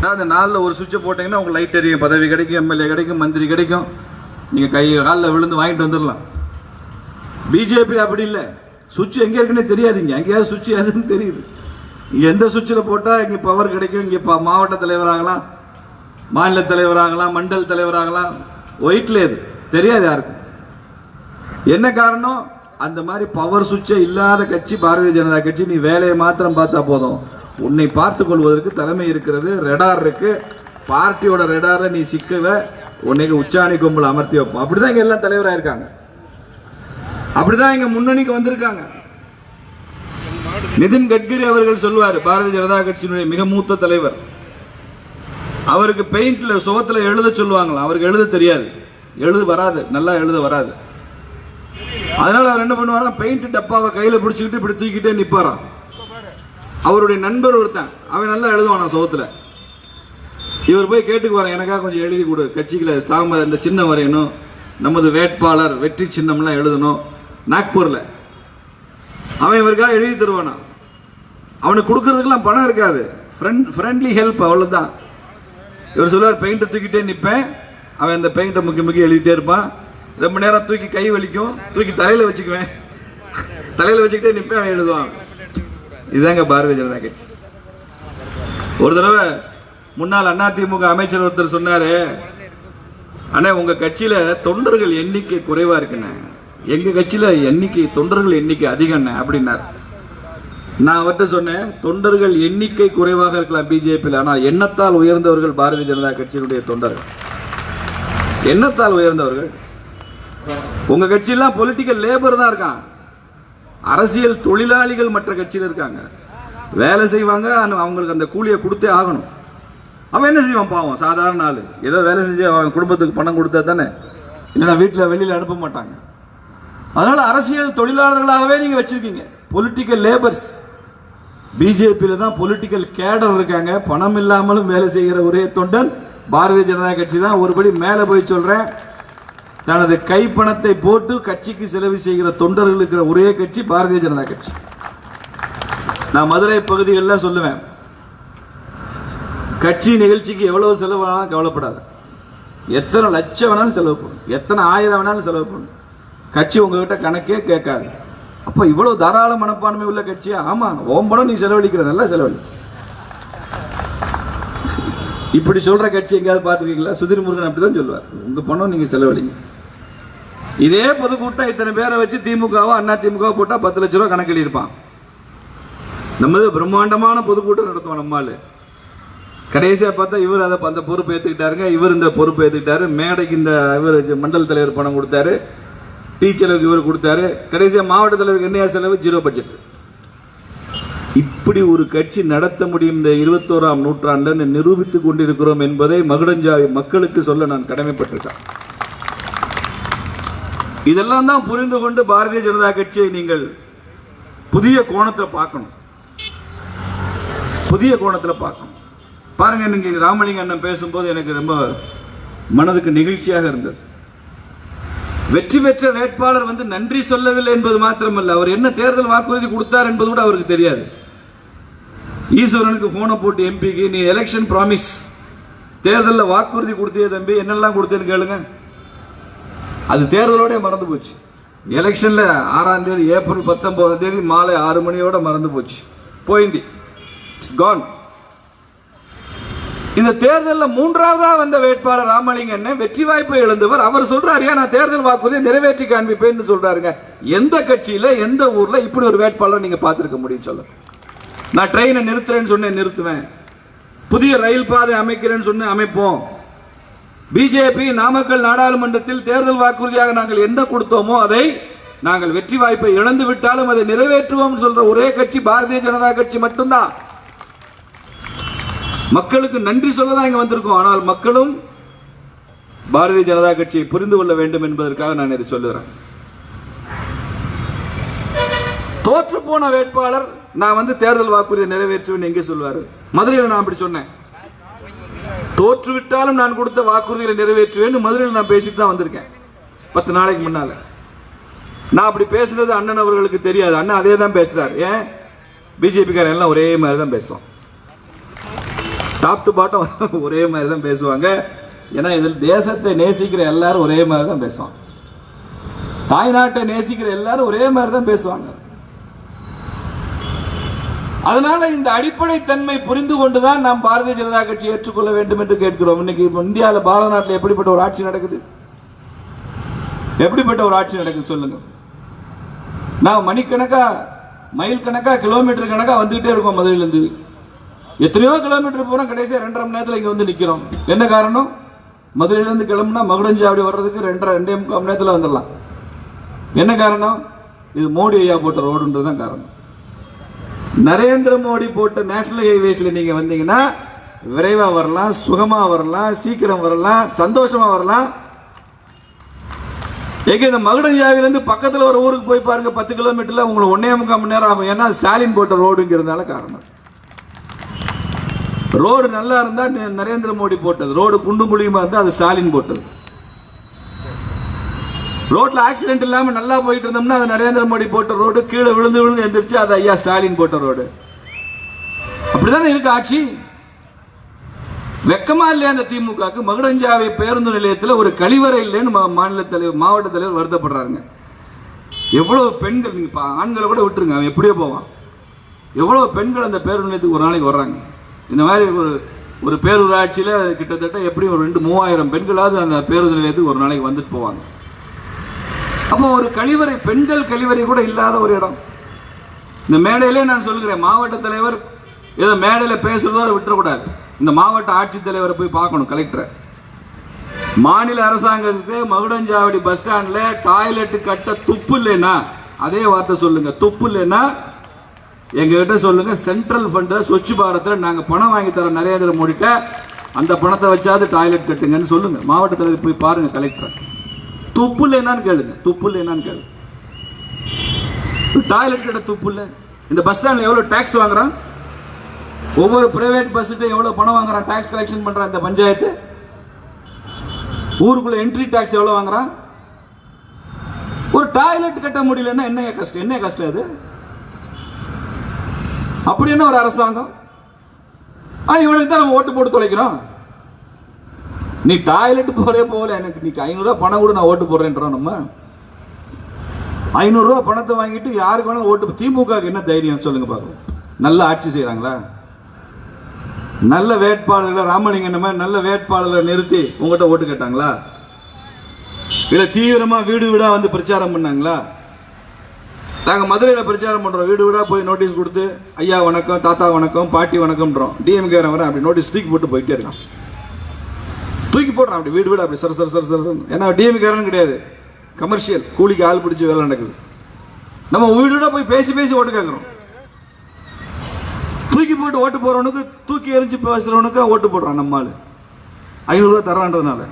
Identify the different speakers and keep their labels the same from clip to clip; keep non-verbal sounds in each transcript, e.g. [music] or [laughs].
Speaker 1: அதாவது நாளில் ஒரு சுவிட்சை போட்டிங்கன்னா உங்களுக்கு லைட் எரியும் பதவி கிடைக்கும் எம்எல்ஏ கிடைக்கும் மந்திரி கிடைக்கும். நீங்கள் கை காலில் விழுந்து வாங்கிட்டு வந்துடலாம். பிஜேபி அப்படி இல்லை. சுவிட்ச் எங்கே இருக்குன்னே தெரியாதுங்க. எங்கேயாவது சுவிட்ச் எதுன்னு தெரியுது. இங்கே எந்த சுவிட்சில் போட்டால் இங்கே பவர் கிடைக்கும். இங்கே இப்போ மாவட்ட தலைவராகலாம் மாநில தலைவராகலாம் மண்டல் தலைவராகலாம் ஒயிட்ல இது தெரியாது யாருக்கும். என்ன காரணம்? அந்த மாதிரி பவர் சுவிட்சே இல்லாத கட்சி பாரதிய ஜனதா கட்சி நீ வேலையை மாத்திரம் பார்த்தா போதும். உன்னை பார்த்து கொள்வதற்கு தலைமை இருக்கிறது ரெடார் இருக்கு. பார்ட்டியோட ரெடாரை நீ சிக்கல உன்னைக்கு உச்சாணி கும்பல் அமர்த்தி வைப்போம். அப்படிதான் இங்க எல்லாம் தலைவராக இருக்காங்க. அப்படிதான் இங்க முன்னணிக்கு வந்திருக்காங்க. நிதின் கட்கரி அவர்கள் சொல்வார் பாரதிய ஜனதா கட்சியினுடைய மிக மூத்த தலைவர். அவருக்கு பெயிண்ட்ல சுகத்துல எழுத சொல்லுவாங்களாம். அவருக்கு எழுத தெரியாது. எழுத வராது நல்லா எழுத வராது. அதனால அவர் என்ன பண்ணுவாரா பெயிண்ட் டப்பாவை கையில பிடிச்சிக்கிட்டு இப்படி தூக்கிட்டே நிப்பாரான் அவருடைய நண்பர் ஒருத்தன் அவன் நல்லா எழுதுவான் சுகத்துல. இவர் போய் கேட்டுக்கு வரேன் எனக்காக கொஞ்சம் எழுதி கொடு. கட்சிகளை ஸ்டாமர் இந்த சின்னம் வரையணும். நமது வேட்பாளர் வெற்றி சின்னம்லாம் எழுதணும். நாக்பூரில். அவன் இவருக்காக எழுதி தருவானா? அவனுக்கு கொடுக்கறதுக்கெல்லாம் பணம் இருக்காது. ஃப்ரெண்ட் ஃப்ரெண்ட்லி ஹெல்ப் அவ்வளோதான் இவர் சொல்லுவார் பெயிண்ட்டை தூக்கிட்டே நிற்பேன் அவன் அந்த பெயிண்ட்டை முக்கி முக்கி எழுதிட்டே இருப்பான். ரொம்ப நேரம் தூக்கி கை வலிக்கும். தூக்கி தலையில் வச்சுக்குவேன். [laughs] தலையில் வச்சுக்கிட்டே நிற்பேன் அவன் எழுதுவான். இதுதாங்க பாரதிய ஜனதா கட்சி. ஒரு தடவை முன்னாள் அதிமுக அமைச்சர் ஒருத்தர் சொன்னாரு அண்ணா உங்க கட்சியில தொண்டர்கள் எண்ணிக்கை குறைவா இருக்குண்ணே. எங்க கட்சியில எண்ணிக்கை தொண்டர்கள் எண்ணிக்கை அதிகம்ண்ணே அப்படின்னார். நான் அவர்கிட்ட சொன்னேன் தொண்டர்கள் எண்ணிக்கை குறைவாக இருக்கலாம் பிஜேபியில் ஆனால் எண்ணத்தால் உயர்ந்தவர்கள் பாரதிய ஜனதா கட்சியினுடைய தொண்டர்கள். எண்ணத்தால் உயர்ந்தவர்கள். உங்க கட்சியெல்லாம் பொலிட்டிக்கல் லேபர் தான் இருக்கான். அரசியல் தொழிலாளிகள் மற்ற கட்சியில் இருக்காங்க. வேலை செய்வாங்க அவங்களுக்கு அந்த கூலியை கொடுத்தே ஆகணும். அவன் என்ன செய்வான் பாவம்? சாதாரண ஆள். ஏதோ வேலை செஞ்சு அவன் குடும்பத்துக்கு பணம் கொடுத்தா தானே? இல்லைன்னா வீட்டில் வெளியில் அனுப்ப மாட்டாங்க. அதனால் அரசியல் தொழிலாளர்களாகவே நீங்கள் வச்சுருக்கீங்க. பொலிட்டிக்கல் லேபர்ஸ் பிஜேபியில் தான் பொலிட்டிக்கல் கேடர் இருக்காங்க. பணம் இல்லாமலும் வேலை செய்கிற ஒரே தொண்டன். பாரதிய ஜனதா கட்சி தான். ஒருபடி மேலே போய் சொல்கிறேன் தனது கைப்பணத்தை போட்டு கட்சிக்கு செலவு செய்கிற தொண்டர்கள் இருக்கிற ஒரே கட்சி பாரதிய ஜனதா கட்சி. நான் மதுரை பகுதிகளில் சொல்லுவேன். கட்சி நிகழ்ச்சிக்கு எவ்வளவு செலவானாலும் கவலைப்படாத. எத்தனை லட்சம் வேணாலும் செலவு பண்ணும் எத்தனை ஆயிரம் வேணாலும் செலவு பண்ணும் கட்சி உங்ககிட்ட கணக்கே கேட்காது. அப்போ இவ்வளவு தாராள மனப்பான்மை உள்ள கட்சியா? ஆமா. ஓம் பணம் நீ செலவழிக்கிற. நல்லா செலவழி இப்படி சொல்ற கட்சி எங்கேயாவது பார்த்துருக்கீங்களா? சுதிர் முருகன் அப்படிதான் சொல்லுவார். உங்க பணம் நீங்க செலவழிங்க. இதே பொதுக்கூட்டம் இத்தனை பேரை வச்சு திமுகவோ அண்ணா திமுகவோ போட்டால் பத்து லட்ச ரூபா கணக்கு எழுதியிருப்பான். நம்ம பிரம்மாண்டமான பொதுக்கூட்டம் நடத்துவோம் நம்மால் கடைசியாக பார்த்தா இவர் அதை அந்த பொறுப்பு ஏற்றுக்கிட்டாருங்க இவர் இந்த பொறுப்பு ஏற்றுக்கிட்டாரு மேடைக்கு இந்த இவர் மண்டல தலைவர் பணம் கொடுத்தாரு. டீச்சருக்கு இவர் கொடுத்தாரு. கடைசியாக மாவட்ட தலைவருக்கு என்ன செலவு? Zero budget. இப்படி ஒரு கட்சி நடத்த முடியும் இந்த இருபத்தோராம் நூற்றாண்டு நிரூபித்துக் கொண்டிருக்கிறோம் என்பதை மகுடஞ்சாவி மக்களுக்கு சொல்ல நான் கடமைப்பட்டிருக்கேன். இதெல்லாம் தான் புரிந்து கொண்டு பாரதிய ஜனதா கட்சியை நீங்கள் புதிய கோணத்தில் பார்க்கணும். புதிய கோணத்தில் பார்க்கணும். பாருங்க இன்னைக்கு ராமலிங்க அண்ணன் பேசும்போது எனக்கு ரொம்ப மனதுக்கு நெகிழ்ச்சியாக இருந்தது. வெற்றி பெற்ற வேட்பாளர் வந்து நன்றி சொல்லவில்லை என்பது மாத்திரமல்ல. அவர் என்ன தேர்தல் வாக்குறுதி கொடுத்தார் என்பது கூட அவருக்கு தெரியாது. ஈஸ்வரனுக்கு போனை போட்டு எம்பிக்கு நீ எலெக்ஷன் ப்ராமிஸ் தேர்தலில் வாக்குறுதி கொடுத்தியே தம்பி. என்னெல்லாம் கொடுத்தேன்னு கேளுங்க. அது தேர்தலோடே மறந்து போச்சு. எலெக்ஷனில் ஆறாம் தேதி ஏப்ரல் பத்தொம்போதாம் தேதி மாலை ஆறு மணியோட மறந்து போச்சு. போயிந்தி. இட்ஸ் கான் இந்த தேர்தலில் மூன்றாவதாக வந்த வேட்பாளர் ராமலிங்கன் வெற்றி வாய்ப்பை இழந்தவர் அவர் சொல்றாரு "ஏன் நான் தேர்தல் வாக்குறுதியை நிறைவேற்றி காண்பிப்பேன்னு சொல்றாருங்க. எந்த கட்சியில் எந்த ஊரில் இப்படி ஒரு வேட்பாளர் நீங்கள் பார்த்துருக்க முடியும் சொல்ல. நான் ட்ரெயினை நிறுத்துறேன்னு சொன்னேன் நிறுத்துவேன். புதிய ரயில் பாதை அமைக்கிறேன்னு சொன்னேன் அமைப்போம். பிஜேபி நாமக்கல் நாடாளுமன்றத்தில் தேர்தல் வாக்குறுதியாக நாங்கள் என்ன கொடுத்தோமோ அதை நாங்கள் வெற்றி வாய்ப்பை இழந்து விட்டாலும் அதை நிறைவேற்றுவோம் சொல்ற ஒரே கட்சி பாரதிய ஜனதா கட்சி மட்டும்தான். மக்களுக்கு நன்றி சொல்ல தான் இங்க வந்திருக்கோம். ஆனால் மக்களும் பாரதிய ஜனதா கட்சியை புரிந்து கொள்ள வேண்டும் என்பதற்காக நான் இதை சொல்லுகிறேன். தோற்று போன வேட்பாளர் நான் வந்து தேர்தல் வாக்குறுதியை நிறைவேற்றுவேன் எங்கே சொல்வாரு மதுரையில் நான் அப்படி சொன்னேன். தோற்றுவிட்டாலும் நான் கொடுத்த வாக்குறுதிகளை நிறைவேற்றுவேன். மதுரையில் நான் பேசிட்டு தான் வந்திருக்கேன். பத்து நாளைக்கு முன்னால. நான் அப்படி பேசுறது அண்ணன் அவர்களுக்கு தெரியாது. அண்ணன் அதே தான் பேசுறாரு. ஏன்? பிஜேபிக்காரன் எல்லாம் ஒரே மாதிரி தான் பேசுவோம் டாப் டு பாட்டம் ஒரே மாதிரி தான் பேசுவாங்க. ஏன்னா இதில் தேசத்தை நேசிக்கிற எல்லாரும் ஒரே மாதிரி தான் பேசுவாங்க. தாய்நாட்டை நேசிக்கிற எல்லாரும் ஒரே மாதிரி தான் பேசுவாங்க. அதனால இந்த அடிப்படை தன்மை புரிந்து கொண்டுதான் நாம் பாரதிய ஜனதா கட்சி ஏற்றுக்கொள்ள வேண்டும் என்று கேட்கிறோம். இன்னைக்கு இந்தியாவில் பாரத நாட்டில் எப்படிப்பட்ட ஒரு ஆட்சி நடக்குது? எப்படிப்பட்ட ஒரு ஆட்சி நடக்குது சொல்லுங்க. நான் மணிக்கணக்கா மைல் கணக்கா கிலோமீட்டர் கணக்கா வந்துகிட்டே இருக்கோம் மதுரையிலேருந்து. எத்தனையோ கிலோமீட்டர் போகிறோம் கடைசியாக ரெண்டரை மணி நேரத்தில் இங்கே வந்து நிற்கிறோம் என்ன காரணம்? மதுரையிலேருந்து கிளம்புனா மகுடஞ்சாவடி வர்றதுக்கு ரெண்டரை ரெண்டே முக்கால் மணி நேரத்தில் வந்துடலாம் என்ன காரணம்? இது மோடி ஐயா போட்ட ரோடுன்றது தான் காரணம். நரேந்திர மோடி போட்ட நேஷனல் ஹைவேஸில் நீங்கள் வந்தீங்கன்னா விரைவாக வரலாம் சுகமாக வரலாம் சீக்கிரம் வரலாம் சந்தோஷமாக வரலாம். எங்க இந்த மகுடஞ்சாவிலேருந்து பக்கத்தில் ஒரு ஊருக்கு போய் பாருங்க பத்து கிலோமீட்டரில் உங்களுக்கு ஒன்னே முக்கால் மணி நேரம் ஆகும். ஏன்னா ஸ்டாலின் போட்ட ரோடுங்கிறதுனால காரணம். ரோடு நல்லா இருந்தால் நரேந்திர மோடி போட்டது. ரோடு குண்டும் குழியுமா இருந்தால் அது ஸ்டாலின் போட்டது. ரோட்ல ஆக்சிடென்ட் இல்லாம நல்லா போயிட்டு இருந்தோம்னா அது நரேந்திர மோடி போட்ட ரோடு கீழே விழுந்து விழுந்து எந்திரிச்சு அது ஐயா ஸ்டாலின் போட்ட ரோடு. அப்படிதானே இருக்கு ஆட்சி? வெக்கமா இல்லையா அந்த திமுகவுக்கு? மகுடஞ்சாவை பேருந்து நிலையத்தில் ஒரு கழிவறை இல்லைன்னு மா- மாநில தலைவர் மாவட்ட தலைவர் வருத்தப்படுறாருங்க. எவ்வளவு பெண்கள் நீங்க பா- ஆண்களை கூட விட்டுருங்க அவன் எப்படியோ போவான். எவ்வளவு பெண்கள் அந்த பேருந்து நிலையத்துக்கு ஒரு நாளைக்கு வர்றாங்க. இந்த மாதிரி ஒரு ஒரு பேரூராட்சியில் கிட்டத்தட்ட எப்படியும் ஒரு ரெண்டு மூவாயிரம் பெண்களாவது அந்த பேருந்து நிலையத்துக்கு ஒரு நாளைக்கு வந்துட்டு போவாங்க. அப்போ ஒரு கழிவறை பெண்கள் கழிவறை கூட இல்லாத ஒரு இடம். இந்த மேடையிலே நான் சொல்கிறேன் மாவட்ட தலைவர் ஏதோ மேடையில் பேசுறதோட விட்டுறக்கூடாது. இந்த மாவட்ட ஆட்சித்தலைவரை போய் பார்க்கணும் கலெக்டரை. மாநில அரசாங்கத்துக்கு மகுடஞ்சாவடி பஸ் ஸ்டாண்டில் டாய்லெட் கட்ட துப்பு இல்லைன்னா அதே வார்த்தை சொல்லுங்க துப்பு இல்லைன்னா எங்ககிட்ட சொல்லுங்க சென்ட்ரல் ஃபண்ட் ஸ்வச் பாரத்தில் நாங்கள் பணம் வாங்கி தரோம் நரேந்திர மோடிட்ட அந்த பணத்தை வச்சாது டாய்லெட் கட்டுங்கன்னு சொல்லுங்க. மாவட்ட தலைவர் போய் பாருங்க கலெக்டர். துப்பு இல்லைன்னான்னு கேளுங்க. துப்பு இல்லைன்னான்னு கேளுங்க. டாய்லெட் கிட்ட துப்பு இல்லை இந்த பஸ் ஸ்டாண்ட்ல எவ்வளவு டாக்ஸ் வாங்குறான்? ஒவ்வொரு பிரைவேட் பஸ்ஸுக்கு எவ்வளவு பணம் வாங்குறான்? டாக்ஸ் கலெக்ஷன் பண்றான் இந்த பஞ்சாயத்து? ஊருக்குள்ள என்ட்ரி டாக்ஸ் எவ்வளவு வாங்குறான்? ஒரு டாய்லெட் கட்ட முடியலன்னா என்ன கஷ்டம்? என்ன கஷ்டம் அது? அப்படி என்ன ஒரு அரசாங்கம்? ஆ இவனுக்கு தான் நம்ம ஓட்டு போட்டு தொலைக்கிறோம். நீ டாய்லெட் போறே போகல எனக்கு. நீ ஐநூறுரூவா பணம் கூட நான் ஓட்டு போடுறேன்றோம் நம்ம. ஐநூறுரூவா பணத்தை வாங்கிட்டு யாருக்கு வேணாலும் ஓட்டு திமுகவுக்கு என்ன தைரியம் சொல்லுங்க பார்க்கலாம் நல்ல ஆட்சி செய்கிறாங்களா நல்ல வேட்பாளர்களை ராமலிங்கம் மாதிரி நல்ல வேட்பாளர்களை நிறுத்தி உங்கள்கிட்ட ஓட்டு கேட்டாங்களா? இல்லை தீவிரமாக வீடு வீடாக வந்து பிரச்சாரம் பண்ணாங்களா? நாங்கள் மதுரையில் பிரச்சாரம் பண்ணுறோம் வீடு வீடாக போய் நோட்டீஸ் கொடுத்து ஐயா வணக்கம் தாத்தா வணக்கம் பாட்டி வணக்கம்ன்றோம். டிஎம்கே வரேன் அப்படி நோட்டீஸ் தூக்கி போட்டு போயிட்டே இருக்கான் தூக்கி போடுறான் அப்படி வீடு வீடு அப்படி சர சர சர சர ஏன்னா டிஎம்காரன் கிடையாது. கமர்ஷியல் கூலிக்கு ஆள் பிடிச்சி வேலை நடக்குது. நம்ம வீடு வீடாக போய் பேசி பேசி ஓட்டு கேட்குறோம். தூக்கி போட்டு ஓட்டு போகிறவனுக்கு தூக்கி எரிஞ்சு பேசுகிறவனுக்கு ஓட்டு போடுறான் நம்ம ஆள். ஐநூறுரூவா தர்றான்றதுனால.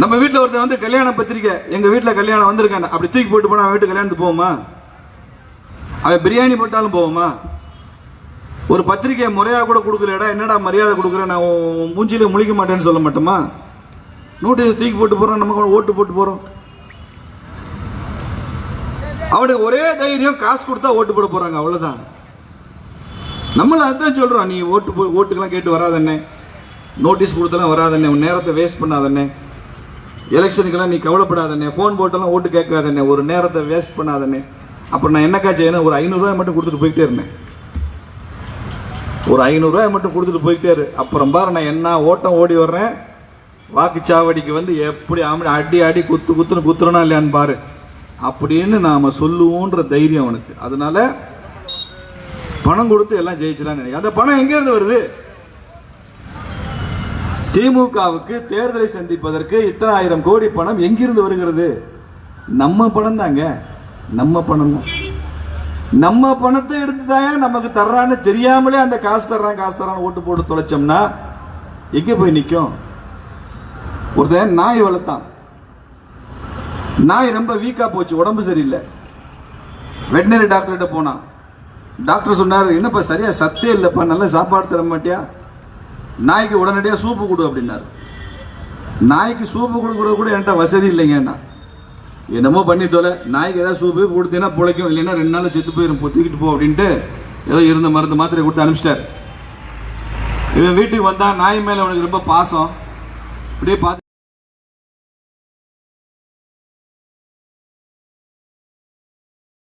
Speaker 1: நம்ம வீட்டில் ஒருத்தன் வந்து கல்யாண பத்திரிக்கை எங்கள் வீட்டில் கல்யாணம் வந்திருக்காங்க அப்படி தூக்கி போட்டு போனால் அவன் வீட்டு கல்யாணத்துக்கு போவோமா? அவன் பிரியாணி போட்டாலும் போவோமா? ஒரு பத்திரிக்கை முறையாக கூட கொடுக்கலடா என்னடா மரியாதை கொடுக்குறேன் நான் மூஞ்சியில் முழிக்க மாட்டேன்னு சொல்ல மாட்டோமா? நோட்டீஸ் தூக்கி போட்டு போகிறோம் நம்ம கூட ஓட்டு போட்டு போகிறோம் அவனுக்கு ஒரே தைரியம் காசு கொடுத்தா ஓட்டு போட போகிறாங்க அவ்வளோதான் நம்மளை அதுதான் சொல்கிறோம் நீ ஓட்டு போ ஓட்டுக்கெல்லாம் கேட்டு வராதண்ணே. நோட்டீஸ் கொடுத்தெல்லாம் வராதண்ணே உன் நேரத்தை வேஸ்ட் பண்ணாதண்ணே. எலெக்ஷனுக்கெல்லாம் நீ கவலைப்படாதண்ணே ஃபோன் போட்டெல்லாம் ஓட்டு கேட்காதண்ணே ஒரு நேரத்தை வேஸ்ட் பண்ணாதண்ணே. அப்புறம் நான் என்னக்கா செய்யணும் ஒரு ஐநூறுரூவா மட்டும் கொடுத்துட்டு போயிட்டே இருந்தேன். ஒரு ஐநூறுரூவாய் மட்டும் கொடுத்துட்டு போயிட்டே அப்புறம் பாரு நான் என்ன ஓட்டம் ஓடி வர்றேன்? வாக்குச்சாவடிக்கு வந்து எப்படி ஆமடி அடி அடி குத்து குத்துன்னு குத்துறனா இல்லையான்னு பாரு. அப்படின்னு நாம் சொல்லுவோன்ற தைரியம் அவனுக்கு. அதனால பணம் கொடுத்து எல்லாம் ஜெயிச்சலாம்னு நினைக்கிறேன். அந்த பணம் எங்கேருந்து வருது? திமுகவுக்கு தேர்தலை சந்திப்பதற்கு இத்தனை ஆயிரம் கோடி பணம் எங்கிருந்து வருகிறது? நம்ம பணம் தாங்க நம்ம பணம் தான் நம்ம பணத்தை எடுத்து தான் நமக்கு தர்றான்னு தெரியாமலே அந்த காசு தர்றான் காசு தர்றான்னு ஓட்டு போட்டு தொலைச்சோம்னா எங்க போய் நிற்கும் ஒருத்தன் நாய் வளர்த்தான். நாய் ரொம்ப வீக்கா போச்சு உடம்பு சரியில்லை. வெட்டினரி டாக்டர்கிட்ட போனான். டாக்டர் சொன்னார் என்னப்பா சரியா சத்தே இல்லைப்பா நல்ல சாப்பாடு தர மாட்டியா? நாய்க்கு உடனடியாக சூப்பு கொடு அப்படின்னாரு. நாய்க்கு சூப்பு கொடுக்குறது கூட என்கிட்ட வசதி இல்லைங்கண்ணா. என்னமோ பண்ணி தொலை. நாய்க்கு ஏதாவது சூப்பு கொடுத்தீங்கன்னா பிழைக்கும் இல்லைன்னா ரெண்டு நாள் செத்து போயிடும் பொத்திக்கிட்டு தூக்கிட்டு போ அப்படின்ட்டு ஏதோ இருந்த மருந்து மாத்திரை கொடுத்து அனுப்பிச்சிட்டார். இவன் வீட்டுக்கு வந்தா நாய் மேல அவனுக்கு ரொம்ப பாசம். இப்படியே பார்த்து